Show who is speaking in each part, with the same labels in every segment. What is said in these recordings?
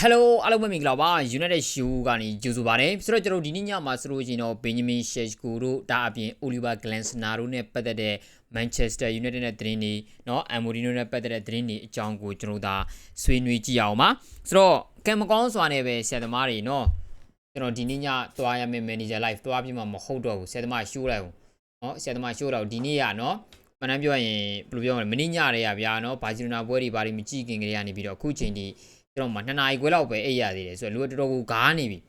Speaker 1: Hello အားလုံးပဲမင်္ဂလာပါ United Show ကနေကြိုဆိုပါရစေဆိုတော့ကျွန်တော်ဒီနေ့ညမှာဆိုလို့ရှိရင်တော့ Benjamin Sheshko တို့ဒါအပြင် Oliver Glasner တို့နဲ့ပတ်သက်တဲ့ Manchester United နဲ့သတင်းတွေเนาะ Amorino နဲ့ပတ်သက်တဲ့သတင်းတွေအကြောင်းကိုကျွန်တော်ဒါဆွေးနွေးကြည့်အောင်ပါဆိုတော့ကံမကောင်းစွာနဲ့ပဲဆရာသမားတွေเนาะကျွန်တော်ဒီနေ့ညသွားရမယ့် Manager Live သွားပြီးမှမဟုတ်တော့ဘူးဆရာသမားရှိုးလိုက်အောင်เนาะဆရာသမားရှိုးတော့ဒီနေ့ကเนาะမှန်တမ်းပြောရင်ဘယ်လိုပြောမလဲမင်းညရဲရဗျာเนาะဘာစီလိုနာပွဲတွေဘာတွေမကြည့်ခင်ကလေးကနေပြီးတော့အခုချိန်ဒီ ကျွန်တော်မှ2နာရီခွဲလောက်ပဲအိပ်ရသေးတယ်ဆိုတော့လူကတော်တော်ကိုဂါးနေပြီ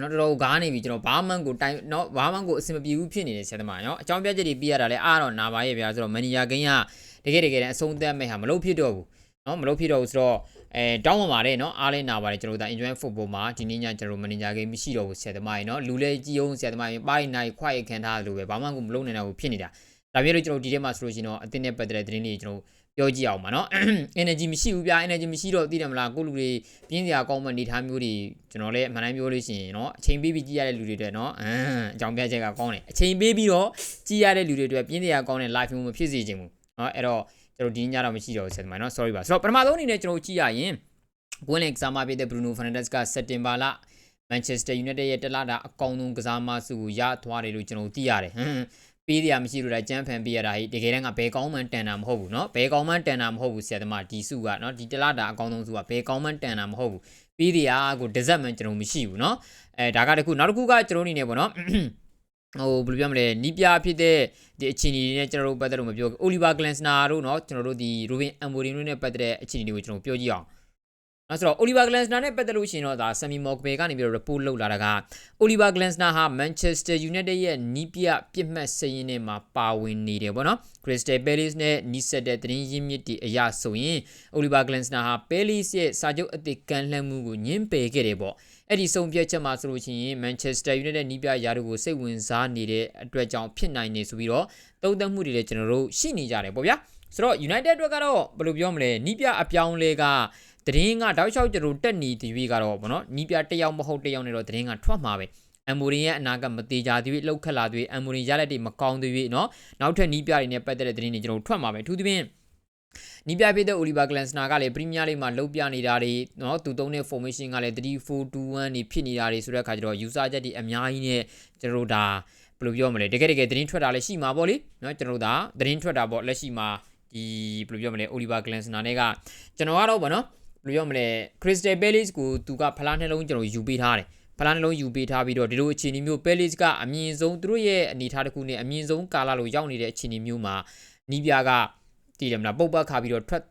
Speaker 1: နော်တော်တော်ကိုဂါးနေပြီကျွန်တော်ဘာမှန်ကိုတိုင်နော်ဘာမှန်ကိုအဆင်မပြေဘူးဖြစ်နေတယ်ဆရာသမားနော်အကြောင်းပြချက်တွေပြရတာလဲအားတော့နာပါရဲ့ဗျာဆိုတော့မန်နေဂျာဂိမ်းကတကယ်တကယ်တမ်းအဆုံးသတ်မဲ့ဟာမလုပ်ဖြစ်တော့ဘူးနော်မလုပ်ဖြစ်တော့ဘူးဆိုတော့အဲတောင်းပန်ပါတယ်နော်အားလဲနာပါတယ်ကျွန်တော်တို့ဒါ enjoy football မှာဒီနေ့ညကျွန်တော်မန်နေဂျာဂိမ်းမရှိတော့ဘူးဆရာသမားရေနော်လူလဲကြီးအောင်ဆရာသမားရေပါးနိုင်ခွိုက်ခံထားလို့ပဲဘာမှကိုမလုပ်နိုင်တော့ဘူးဖြစ်နေတာဒါပြည့်လို့ကျွန်တော်ဒီထဲမှာဆိုလို့ရှိရင်တော့အတင်းနဲ့ပတ်သက်တဲ့သတင်းတွေကျွန်တော် ပြောကြည့်အောင်ပါเนาะ energy မရှိဘူးဗျာ energy မရှိတော့သိတယ်မလားကိုလူတွေပြင်းစရာကောင်းမှနေထားမျိုးတွေကျွန်တော်လည်းအမှန်တိုင်းပြောလို့ရှိရင်เนาะအချိန်ပေးပြီးကြည့်ရတဲ့လူတွေတွေเนาะအမ်အကြောင်းပြချက်ကကောင်းတယ်အချိန်ပေးပြီးတော့ကြည့်ရတဲ့လူတွေတွေပြင်းစရာကောင်းတဲ့ live မျိုးမဖြစ်စေချင်ဘူးเนาะအဲ့တော့ကျွန်တော်ဒီညတော့မရှိတော့ဘူးဆက်မှာเนาะ sorry ပါဆိုတော့ပထမဆုံးအနေနဲ့ကျွန်တော်ကြည့်ရရင်ကွင်းလင်ကစားမပေးတဲ့ Bruno Fernandes ကစက်တင်ဘာလ Manchester United ရဲ့တလတာအကောင်ဆုံးကစားမစုကိုရသွားတယ်လို့ကျွန်တော်သိရတယ်ဟမ် ပေးရမရှိလို့လည်းကြမ်းဖန်ပေးရတာဟိတကယ်တမ်းကဘယ်ကောင်းမှန်တန်တာမဟုတ်ဘူးเนาะဘယ်ကောင်းမှန်တန်တာမဟုတ်ဘူးဆရာသမားဒီစုကเนาะဒီတလတာအကောင်းဆုံးစုကဘယ်ကောင်းမှန်တန်တာမဟုတ်ဘူးပေးရကိုဒဇက်မှန်ကျွန်တော်မရှိဘူးเนาะအဲဒါကတခုနောက်တစ်ခုကကျွန်တော်အနေနဲ့ပေါ့เนาะဟိုဘယ်လိုပြောမလဲနီးပြဖြစ်တဲ့ဒီအခြေအနေတွေနဲ့ကျွန်တော်တို့ပတ်သက်လို့မပြောဘူး Oliver Glasner တို့เนาะကျွန်တော်တို့ဒီ Robin Amorim တို့နဲ့ပတ်သက်တဲ့အခြေအနေတွေကိုကျွန်တော်ပြောကြည့်အောင် အဲဆိုတော့ Oliver Glasner နဲ့ပတ်သက်လို့ရှိရင်တော့ဒါ Semi Mogbe ကနေပြီးတော့ report လုပ်လာတာက Oliver Glasner ဟာ Manchester United ရဲ့နီးပြပြစ်မှတ်စရင်ထဲမှာပါဝင်နေတယ်ပေါ့နော် Crystal Palace နဲ့နီးစပ်တဲ့သတင်းရင်းမြစ်တွေအရဆိုရင် Oliver Glasner ဟာ Palace ရဲ့စာချုပ်အသစ်ကန်လှမ်းမှုကိုညှင်းပယ်ခဲ့တယ်ပေါ့အဲ့ဒီဆုံးဖြတ်ချက်မှာဆိုလို့ရှိရင် Manchester United နီးပြရာတို့ကိုစိတ်ဝင်စားနေတဲ့အတွက်ကြောင့်ဖြစ်နိုင်နေဆိုပြီးတော့သုံးသပ်မှုတွေလည်းကျွန်တော်တို့ရှိနေကြတယ်ပေါ့ဗျာဆိုတော့ United အတွက်ကတော့ဘယ်လိုပြောမလဲနီးပြအပြောင်းလဲက တရင်ကတောက်လျှောက်ကျွန်တော်တက်နေဒီဝီကတော့ဗောနော်နီးပြတစ်ယောက်မဟုတ်တစ်ယောက်နဲ့တော့တရင်ကထွက်မှာပဲအမ်မိုရင်ရဲ့အနာကမသေးကြသေးဘူးလှုပ်ခတ်လာသေးဘူးအမ်မိုရင်ရလက်တွေမကောင်းသေးဘူးเนาะနောက်ထပ်နီးပြတွေနဲ့ပတ်သက်တဲ့သတင်းတွေကျွန်တော်ထွက်မှာပဲအထူးသဖြင့်နီးပြပေးတဲ့ Oliver Glasner ကလည်းပရီးမီးယားလိဂ်မှာလှုပ်ပြနေတာတွေเนาะသူသုံးတဲ့ formation ကလည်း3421နေဖြစ်နေတာတွေဆိုတဲ့အခါကျတော့ user ချက်တွေအများကြီးနဲ့ကျွန်တော်တို့ဒါဘယ်လိုပြောမလဲတကယ်တကယ်သတင်းထွက်တာလည်းရှိမှာပေါ့လေเนาะကျွန်တော်တို့ဒါသတင်းထွက်တာပေါ့လက်ရှိမှာဒီဘယ်လိုပြောမလဲ Oliver Glasner နဲ့ကကျွန်တော်ကတော့ဗောနော် ဘယ်လိုပြောမလဲ Crystal Palace ကိုသူကဖလားနှလုံးကျွန်တော်ယူပေးထားတယ်ဖလားနှလုံးယူပေးထားပြီးတော့ဒီလိုအခြေအနေမျိုး Palace ကအမြင့်ဆုံးသူတို့ရဲ့အနေအထားတစ်ခုနဲ့အမြင့်ဆုံးကာလလိုရောက်နေတဲ့အခြေအနေမျိုးမှာနီးပြကတည်တယ်မလားပုတ်ပတ်ခါပြီးတော့ထွက်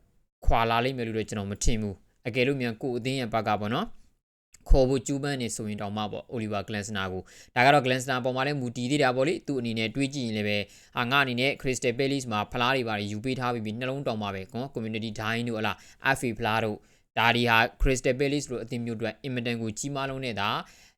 Speaker 1: ခွာလာလိမ့်မယ်လို့တော့ကျွန်တော်မထင်ဘူးအကယ်လို့မြန်ကိုအသင်းရဲ့ဘက်ကပေါ့နော်ခေါ်ဖို့ကျူးပန်းနေဆိုရင်တောင်မှပေါ့ Oliver Glasner ကိုဒါကတော့ Glasner ပေါ်မှာလည်းမူတည်သေးတာပေါ့လေသူ့အနေနဲ့တွေးကြည့်ရင်လည်းပဲအာငါအနေနဲ့ Crystal Palace မှာဖလားတွေပါယူပေးထားပြီးနှလုံးတောင်မှာပဲကွန် community dine တို့ဟလာ FA ဖလားတို့ ဒါဒီဟာ Crystal Palace လို့အသင်းမျိုးအတွက်အင်မတန်ကိုကြီးမားလုံးနဲ့ဒါ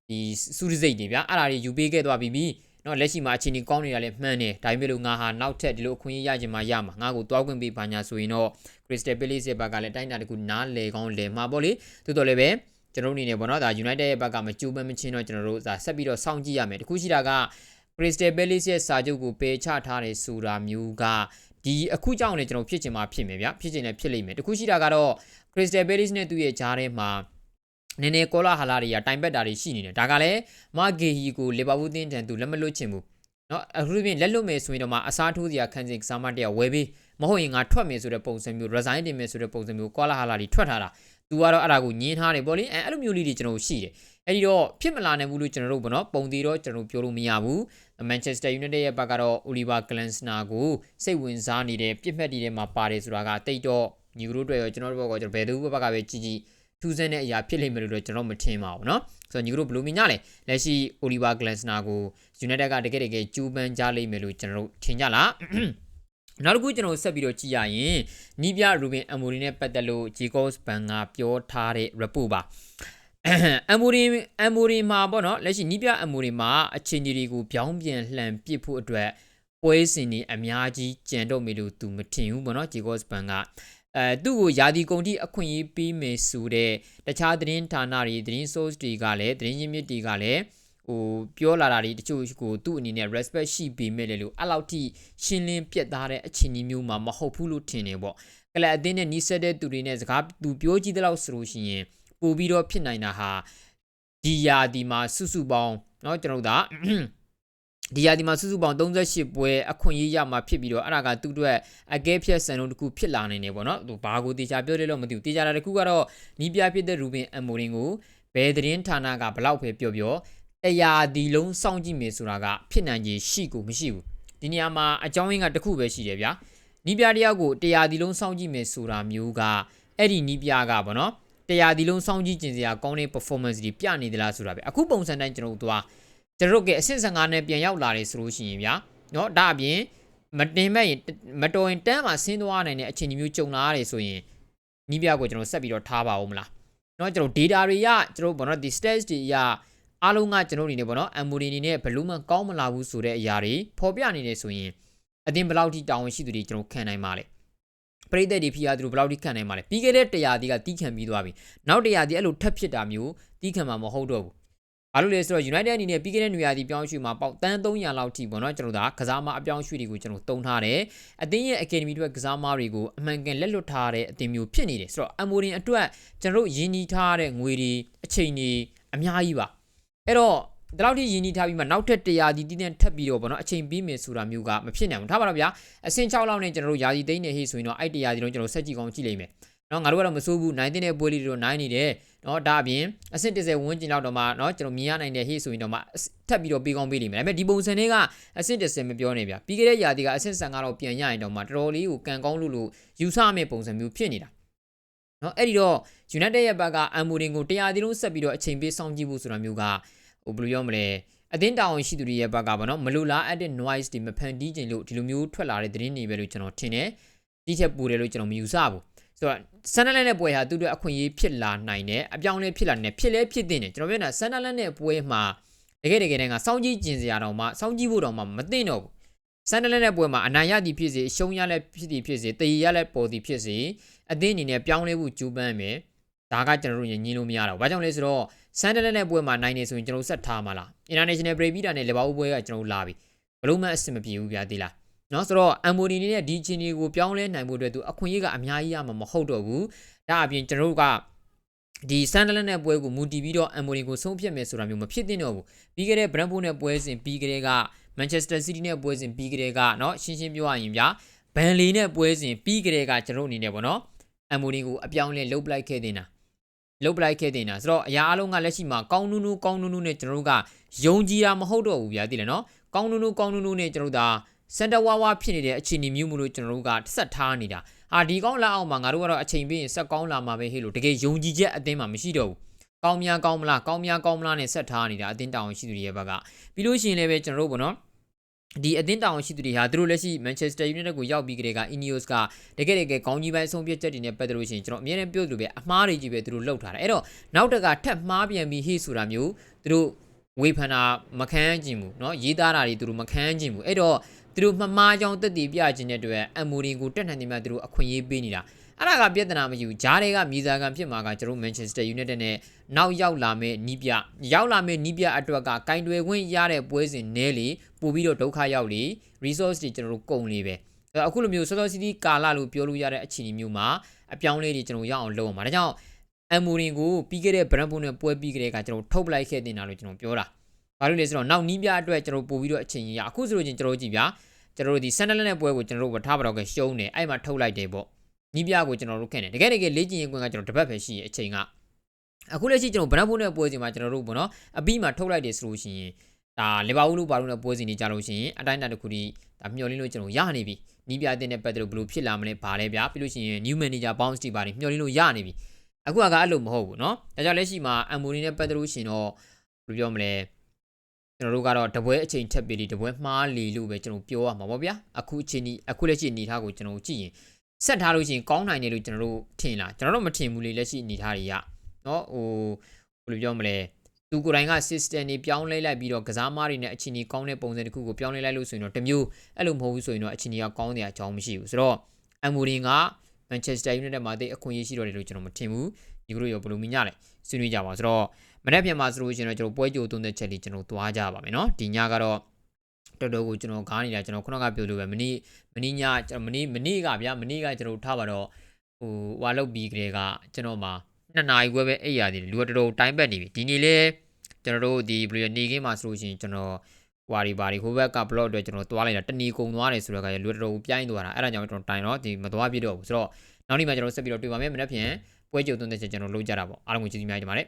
Speaker 1: ဒီစုရစိတ်တွေဗျာအဲ့ဒါတွေယူပေးခဲ့သွားပြီးပြီနော်လက်ရှိမှာအချိန်ကြီးကောင်းနေတာလည်းမှန်တယ်ဒါပေမဲ့လို့ငါဟာနောက်ထပ်ဒီလိုအခွင့်အရေးရချင်မှရမှာငါ့ကိုတွားခွင့်ပေးပါညာဆိုရင်တော့ Crystal Palace ရဲ့ဘက်ကလည်းတိုင်းတာတကူနားလေကောင်းလေမှာပေါ့လေတိုးတော်လည်းပဲကျွန်တော်တို့အနေနဲ့ပေါ့နော်ဒါ United ရဲ့ဘက်ကမကြိုးပမ်းမချင်းတော့ကျွန်တော်တို့ဒါဆက်ပြီးတော့စောင့်ကြည့်ရမယ်တခုရှိတာက Crystal Palace ရဲ့စာချုပ်ကိုပယ်ချထားတယ်ဆိုတာမျိုးကဒီအခုကြောင့်လည်းကျွန်တော်ဖြစ်ချင်မှဖြစ်မယ်ဗျဖြစ်ချင်လည်းဖြစ်လိမ့်မယ်တခုရှိတာကတော့ Crystal Palace နဲ့သူ့ရဲ့ကြားထဲမှာနည်းနည်းကောလာဟလာတွေကတိုင်ပတ်တာတွေရှိနေတယ်ဒါကလည်းမာဂေဟီကိုလီဗာပူးတင်းတန်သူလက်မလွတ်ချင်ဘူးနော်အခုပြင်လက်လွတ်မယ်ဆိုရင်တော့မှအစားထိုးစရာခန်းစဉ်ကစားမတရားဝယ်ပြီးမဟုတ်ရင်ငါထွက်မယ်ဆိုတဲ့ပုံစံမျိုး resign တင်မယ်ဆိုတဲ့ပုံစံမျိုးကောလာဟလာတွေထွက်ထားတာသူကတော့အဲ့ဒါကိုညင်းထားတယ်ပေါ့လေအဲအဲ့လိုမျိုးလေးတွေကျွန်တော်ရှိတယ်အဲ့ဒီတော့ဖြစ်မလာနိုင်ဘူးလို့ကျွန်တော်တို့ပေါ့နော်ပုံသေးတော့ကျွန်တော်ပြောလို့မရဘူး Manchester United ရဲ့ဘက်ကတော့ Oliver Glasner ကိုစိတ်ဝင်စားနေတဲ့ပြစ်မှတ်တီထဲမှာပါတယ်ဆိုတာကတိတ်တော့ ညီတို့တွေရောကျွန်တော်တို့ဘက်ကကျွန်တော်ဘယ်သူဘက်ကပဲကြီးကြီးထူးဆန်းတဲ့အရာဖြစ်လိမ့်မယ်လို့တော့ကျွန်တော်မထင်ပါဘူးเนาะဆိုတော့ညီတို့ဘယ်လိုမြင်ကြလဲလက်ရှိ Oliver Glasner ကို United ကတကယ်တကယ်ကြိုးပမ်းကြလိမ့်မယ်လို့ကျွန်တော်တို့ထင်ကြလားနောက်တစ်ခုကျွန်တော်ဆက်ပြီးတော့ကြည့်ရရင်နီးပြရူဘင်အမိုရီနဲ့ပတ်သက်လို့ Jacobs Ban ကပြောထားတဲ့ report ပါအမိုရီအမိုရီမှာပေါ့နော်လက်ရှိနီးပြအမိုရီမှာအချင်းကြီးတွေကိုပြောင်းပြန်လှန်ပစ်ဖို့အတွက်ပွဲစဉ်တွေအများကြီးကြံတော့မယ်လို့သူမထင်ဘူးပေါ့နော် Jacobs Ban က အဲသူ့ကိုယာဒီကုန်တိအခွင့်အရေးပေးမယ်ဆိုတဲ့တခြားသတင်းဌာနတွေသတင်း source တွေကလည်းသတင်းရင်းမြစ်တွေကလည်းဟိုပြောလာတာတွေတချို့ကိုသူ့အနေနဲ့ respect ရှိပေမဲ့လေလို့အဲ့လောက်ထိရှင်းလင်းပြတ်သားတဲ့အခြေအနေမျိုးမှာမဟုတ်ဘူးလို့ထင်တယ်ပေါ့ကလပ်အသင်းနဲ့နီးစပ်တဲ့သူတွေနဲ့စကားသူပြောကြည့်တဲ့လောက်ဆိုလို့ရှိရင်ပ ပို့ပြီးတော့ဖြစ်နိုင်တာဟာဒီယာဒီမှာစုစုပေါင်းเนาะကျွန်တော်တို့ဒါ ဒီယာဒီမှာစုစုပေါင်း38ပွဲအခွင့်အရေးရမှာဖြစ်ပြီးတော့အဲ့ဒါကသူ့အတွက်အကဲဖြတ်စံနှုန်းတစ်ခုဖြစ်လာနိုင်တယ်ပေါ့နော်သူဘာကိုတေချာပြောလဲလို့မသိဘူးတေချာတာတစ်ခုကတော့နီးပြဖြစ်တဲ့ရူဘင်အမိုရင်ကိုဘယ်သတင်းဌာနကဘလောက်ပဲပြောပြောတရားဒီလုံးစောင့်ကြည့်မယ်ဆိုတာကဖြစ်နိုင်ခြေရှိကိုမရှိဘူးဒီနေရာမှာအကြောင်းရင်းကတစ်ခုပဲရှိတယ်ဗျာနီးပြတယောက်ကိုတရားဒီလုံးစောင့်ကြည့်မယ်ဆိုတာမျိုးကအဲ့ဒီနီးပြကပေါ့နော်တရားဒီလုံးစောင့်ကြည့်ကျင်စရာကောင်းတဲ့ performance တွေပြနေသလားဆိုတာပဲအခုပုံစံတိုင်းကျွန်တော်တို့သွား ကျွန်တော်တို့ကအဆင့်15နဲ့ပြန်ရောက်လာတယ်ဆိုလို့ရှိရင်ဗျာเนาะဒါအပြင်မတင်မဲ့ရင်မတော်ရင်တန်းမှာဆင်းသွားနိုင်တဲ့အခြေအနေမျိုးကြုံလာရတယ်ဆိုရင်နီးပြကိုကျွန်တော်ဆက်ပြီးတော့ထားပါဦးမလားเนาะကျွန်တော် data တွေရကျွန်တော်ဘောနော်ဒီ stats တွေရအားလုံးကကျွန်တော်အနေနဲ့ဘောနော် MOD အနေနဲ့ဘယ်လို့မှကောင်းမလာဘူးဆိုတဲ့အရာတွေပေါ်ပြနေတယ်ဆိုရင်အတင်းဘယ်လောက်ထိတောင်းရှိသူတွေကျွန်တော်ခံနိုင်ပါလဲပရိသတ်တွေဖိအားသူတို့ဘယ်လောက်ထိခံနိုင်ပါလဲပြီးခဲ့တဲ့တရားဒီကတီးခံပြီးသွားပြီနောက်တရားဒီအဲ့လိုထပ်ဖြစ်တာမျိုးတီးခံမှာမဟုတ်တော့ဘူး ဘာလို့လဲဆိုတော့ United အနေနဲ့ပြီးခဲ့တဲ့နေရာဒီပြောင်းရွှေ့မှာပေါက်တန်း300လောက်ထိပေါ့နော်ကျွန်တော်တို့ကကစားမအပြောင်းရွှေ့တွေကိုကျွန်တော်တုံထားတယ်အသင်းရဲ့ Academy အတွက်ကစားမတွေကိုအမှန်ကန်လက်လွတ်ထားတဲ့အသင်းမျိုးဖြစ်နေတယ်ဆိုတော့ Amorin အတွက်ကျွန်တော်တို့ရင်းနှီးထားတဲ့ငွေတွေအချိန်တွေအများကြီးပါအဲ့တော့ဒီလောက်ထိရင်းနှီးထားပြီးမှနောက်ထပ်100ဒီတီးတဲ့ထပ်ပြီးတော့ပေါ့နော်အချိန်ပြီးမယ်ဆိုတာမျိုးကမဖြစ်နိုင်ဘူးထားပါတော့ဗျာအဆင့်6လောက်နဲ့ကျွန်တော်တို့ယာစီသိန်းနေဟိဆိုရင်တော့အဲ့100ဒီလုံးကျွန်တော်ဆက်ကြည့်ကောင်းကြည့်လိမ့်မယ်နော်ငါတို့ကတော့မစိုးဘူးနိုင်တဲ့ပွဲလေးတွေတော့နိုင်နေတယ် เนาะဒါအပြင်အဆင့်30ဝန်းကျင်လောက်တော့မှเนาะကျွန်တော်မြင်ရနိုင်တဲ့ဟေ့ဆိုရင်တော့မှထပ်ပြီးတော့ပေးကောင်းပေးလိမ့်မယ်ဒါပေမဲ့ဒီပုံစံတွေကအဆင့်30မပြောနေဗျပြီးခဲ့တဲ့ຢာတီကအဆင့်15တော့ပြန်ရရင်တော့မှတော်တော်လေးကိုကန်ကောင်းလို့လို့ယူဆမယ့်ပုံစံမျိုးဖြစ်နေတာเนาะအဲ့ဒီတော့ United ရဲ့ဘက်ကအမ်မိုဒင်ကိုတရားသီးလုံးဆက်ပြီးတော့အချိန်ပေးစောင့်ကြည့်ဖို့ဆိုတာမျိုးကဟိုဘယ်လိုပြောမလဲအတင်းတောင်ရှိသူတွေရဲ့ဘက်ကပေါ့နော်မလိုလားအပ်တဲ့ noise တွေမဖန်တီးခြင်းလို့ဒီလိုမျိုးထွက်လာတဲ့သတင်းတွေပဲလို့ကျွန်တော်ထင်တယ်ဒီချက်ပူတယ်လို့ကျွန်တော်မယူဆဘူး ဆိုတော့ဆန်နလန်နဲ့ပွဲဟာသူတို့အခွင့်အရေးဖြစ်လာနိုင်တယ်အပြောင်းလဲဖြစ်လာနိုင်တယ်ဖြစ်လဲဖြစ်တဲ့တယ်ကျွန်တော်ပြောနေတာဆန်နလန်နဲ့ပွဲမှာတကယ်တကယ်တမ်းကစောင်းကြီးကျင်စရာတော့မှစောင်းကြီးဖို့တော့မှမသိတော့ဘူးဆန်နလန်နဲ့ပွဲမှာအနိုင်ရသည်ဖြစ်စေရှုံးရလဲဖြစ်သည်ဖြစ်စေတည်ရလဲပေါ်သည်ဖြစ်စေအသင်းအနေနဲ့ပြောင်းလဲဖို့ကြိုးပမ်းမယ်ဒါကကျွန်တော်တို့ညင်လို့မရတော့ဘာကြောင့်လဲဆိုတော့ဆန်ဒလန်နဲ့ပွဲမှာနိုင်နေဆိုရင်ကျွန်တော်ဆက်ထားမှာလား International Break ပြီးတာနဲ့လေဘာဦးပွဲကကျွန်တော်လာပြီဘလို့မှအဆင်မပြေဘူးဗျာဒီလား နော်ဆိုတော့ Amboni နဲ့ဒီချင်းတွေကိုပြောင်းလဲနိုင်ဖို့အတွက်သူအခွင့်အရေးကအများကြီးရမှာမဟုတ်တော့ဘူးဒါအပြင်ကျွန်တော်တို့ကဒီဆန်ဒလန်နဲ့ပွဲကိုမူတည်ပြီးတော့ Amboni ကိုဆုံးဖြတ်မယ်ဆိုတာမျိုးမဖြစ်သင့်တော့ဘူးပြီးခဲ့တဲ့ Brentford နဲ့ပွဲစဉ်ပြီးကြတဲ့က Manchester City နဲ့ပွဲစဉ်ပြီးကြတဲ့ကเนาะရှင်းရှင်းပြောရရင်ဗျာဘန်လီနဲ့ပွဲစဉ်ပြီးကြတဲ့ကကျွန်တော်အနေနဲ့ပေါ့နော် Amboni ကိုအပြောင်းလဲလုပ်ပလိုက်ခဲ့တင်တာလုတ်ပလိုက်ခဲ့တင်တာဆိုတော့အရာအလုံးကလက်ရှိမှာကောင်းနူးနူးကောင်းနူးနူးနဲ့ကျွန်တော်တို့ကယုံကြည်တာမဟုတ်တော့ဘူးဗျာသိတယ်နော်ကောင်းနူးနူးကောင်းနူးနူးနဲ့ကျွန်တော်တို့ဒါ စန်တဝါဝါဖြစ်နေတဲ့အခြေအနေမျိုးမလို့ကျွန်တော်တို့ကဆက်ထားနေတာဟာဒီကောင်းလာအောင်မှာငါတို့ကတော့အချိန်ပြည့်ဆက်ကောင်းလာမှာပဲဟေ့လို့တကယ်ယုံကြည်ချက်အသင်းမှာမရှိတော့ဘူးကောင်းများကောင်းမလားကောင်းများကောင်းမလားနဲ့ဆက်ထားနေတာအသင်းတောင်ရှိသူတွေရဲ့ဘက်ကပြီးလို့ရှိရင်လည်းပဲကျွန်တော်တို့ပေါ့နော်ဒီအသင်းတောင်ရှိသူတွေဟာသူတို့လက်ရှိ Manchester United ကိုရောက်ပြီးကြတဲ့က Ineos ကတကယ်တကယ်ကောင်းကြီးပိုင်းဆုံးဖြတ်ချက်တွေနဲ့ပတ်သက်လို့ရှိရင်ကျွန်တော်အမြဲတမ်းပြောသလိုပဲအမှားတွေကြီးပဲသူတို့လှုပ်ထားတယ်အဲ့တော့နောက်တကထပ်မှားပြန်ပြီးဟေ့ဆိုတာမျိုးသူတို့ဝေဖန်တာမခန်းကျင်ဘူးเนาะရေးသားတာတွေသူတို့မခန်းကျင်ဘူးအဲ့တော့ သူတို့မမှားကြောင်တက်တည်ပြခြင်းတဲ့အတွက်အမိုရင်ကိုတက်နိုင်တယ်များသူတို့အခွင့်အရေးပေးနေတာအဲ့ဒါကပြဿနာမရှိဘူးဂျားတွေကမြေစာကန်ဖြစ်မှာကကျွန်တော် Manchester United နဲ့နောက်ရောက်လာမဲ့နီးပြရောက်လာမဲ့နီးပြအတွက်ကကင်တွယ်ခွင့်ရတဲ့ပွဲစဉ်နဲလေပို့ပြီးတော့ဒုက္ခရောက်လေ resource တွေကျွန်တော်တို့ကုန်လေပဲအခုလိုမျိုးစောစောစီးစီးကာလာလို့ပြောလို့ရတဲ့အခြေအနေမျိုးမှာအပြောင်းလဲတွေကျွန်တော်ရအောင်လုပ်အောင်ပါဒါကြောင့်အမ်မိုရင်ကိုပြီးခဲ့တဲ့ brand နဲ့ပွဲပြီးကြတဲ့ကကျွန်တော်ထုတ်ပလိုက်ခဲ့တင်တာလို့ကျွန်တော်ပြောတာ ဘာလို့လဲဆိုတော့နောက်နီးပြအတွက်ကျွန်တော်ပို့ပြီးတော့အချိန်ကြီးရအခုဆိုလို့ချင်းကျွန်တော်ကြည့်ဗျာကျွန်တော်တို့ဒီ Sunderland နဲ့ပွဲကိုကျွန်တော်တို့ထားပါတော့ကရှုံးတယ်အဲ့မှာထုတ်လိုက်တယ်ပေါ့နီးပြကိုကျွန်တော်တို့ခန့်တယ်တကယ်တကယ်လေ့ကျင့်ရေးကွင်းကကျွန်တော်တပတ်ပဲရှိရဲ့အချိန်ကအခုလက်ရှိကျွန်တော်ဗနက်ဖို့နဲ့ပွဲစဉ်မှာကျွန်တော်တို့ပေါ့နော်အပြီးမှာထုတ်လိုက်တယ်ဆိုလို့ရှိရင်ဒါလီဗာပူးလို့ပါလို့နဲ့ပွဲစဉ်နေကြလို့ရှိရင်အတိုင်းအတာတစ်ခုဒီဒါမျှော်လင့်လို့ကျွန်တော်ရနေပြီနီးပြတဲ့နဲ့ပတ်သက်လို့ဘယ်လိုဖြစ်လာမလဲဘာလဲဗျာပြီးလို့ရှိရင် new manager bounce တွေပါတယ်မျှော်လင့်လို့ရနေပြီအခုကအဲ့လိုမဟုတ်ဘူးเนาะဒါကြောင့်လက်ရှိမှာအမ်မိုနီနဲ့ပတ်သက်လို့ရှိရင်တော့ဘယ်လိုပြောမလဲ ကျွန်တော်တို့ကတော့တပွဲအချိန်ထက်ပြီးတပွဲမှားလီလို့ပဲကျွန်တော်ပြောရမှာပေါ့ဗျာအခုအချိန်ဒီအခုလက်ရှိအနေထားကိုကျွန်တော်ကြည့်ရင်ဆက်ထားလို့ရှိရင်ကောင်းနိုင်တယ်လို့ကျွန်တော်တို့ထင်လားကျွန်တော်တို့မထင်ဘူးလေလက်ရှိအနေထားတွေကနော်ဟိုဘယ်လိုပြောမလဲသူကိုယ်တိုင်က system တွေပြောင်းလဲလိုက်ပြီးတော့ကစားမတွေနဲ့အချင်းကြီးကောင်းတဲ့ပုံစံတစ်ခုကိုပြောင်းလဲလိုက်လို့ဆိုရင်တော့တမျိုးအဲ့လိုမဟုတ်ဘူးဆိုရင်တော့အချင်းကြီးကကောင်းတဲ့အကြောင်းမရှိဘူးဆိုတော့ Amorin က Manchester United မှာတိတ်အခွင့်အရေးရှိတော့တယ်လို့ကျွန်တော်မထင်ဘူးဒီလိုရောဘယ်လိုမြင်ရလဲဆွေးနွေးကြပါဆိုတော့ မနေ့ပြန်မှာဆိုလို့ရှိရင်တော့ကျွန်တော်ပွဲကြိုသွင်းတဲ့ချက်လေးကျွန်တော်သွားကြပါမယ်เนาะဒီညကတော့တော်တော်ကိုကျွန်တော်ကားနေတာကျွန်တော်ခုနကပြောလို့ပဲမနေ့မနေ့ညကျွန်တော်မနေ့မနေ့ကဗျာမနေ့ကကျွန်တော်ထားပါတော့ဟိုဟွာလောက်ပြီးကြတဲ့ကကျွန်တော်မှာ 2နာရီခွဲပဲအိပ်ရသေးတယ်လူကတော်တော်တိုင်းပတ်နေပြီဒီနေ့လဲကျွန်တော်တို့ဒီဘယ်လိုနေခင်းမှာဆိုလို့ရှိရင်ကျွန်တော်ဟွာဒီဘာဒီဟိုဘက်က block အတွက်ကျွန်တော်သွားလိုက်တာတဏီကုံသွားတယ်ဆိုတော့ကလူတော်တော်ပြိုင်းသွားတာအဲ့ဒါကြောင့်ကျွန်တော်တိုင်တော့ဒီမသွားပြတော့ဘူးဆိုတော့နောက်နေ့မှကျွန်တော်ဆက်ပြီးတော့တွေ့ပါမယ်မနေ့ဖြန်ပွဲကြုံသွင်းတဲ့ချက်ကျွန်တော်လုပ်ကြတာပေါ့အားလုံးကိုကျေးဇူးများတင်ပါတယ်